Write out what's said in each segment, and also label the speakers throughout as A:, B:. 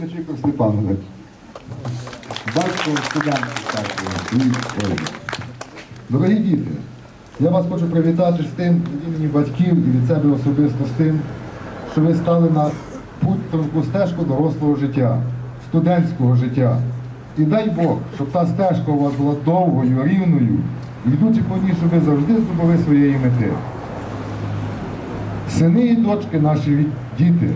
A: Мельничиков Степанович. Батько студентів. Дорогі діти, я вас хочу привітати з тим від імені батьків і від себе особисто з тим, що ви стали на путь тонку стежку дорослого життя, студентського життя. І дай Бог, щоб та стежка у вас була довгою, рівною, йдучи по ній, щоб ви завжди здобули своєї мети. Сини і дочки наші діти,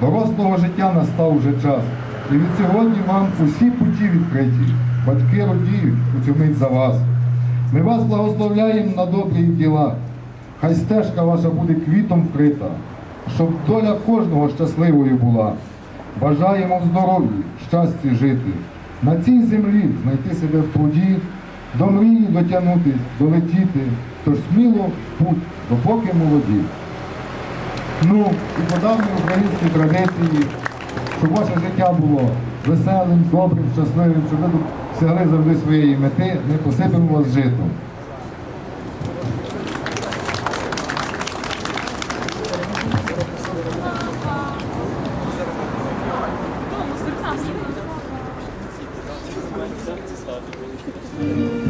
A: дорослого життя настав вже час. І від сьогодні вам усі путі відкриті. Батьки радіють у цю мить за вас. Ми вас благословляємо на добрі діла. Хай стежка ваша буде квітом вкрита, щоб доля кожного щасливою була. Бажаємо в здоров'ї, щасті жити, на цій землі знайти себе в труді, до мрії дотягнутись, долетіти, тож сміло путь, допоки молоді. Ну, і по давній українській традиції, щоб ваше життя було веселим, добрим, щасливим, щоб ви досягли завжди своєї мети, не посипемо вас житом. Thank you.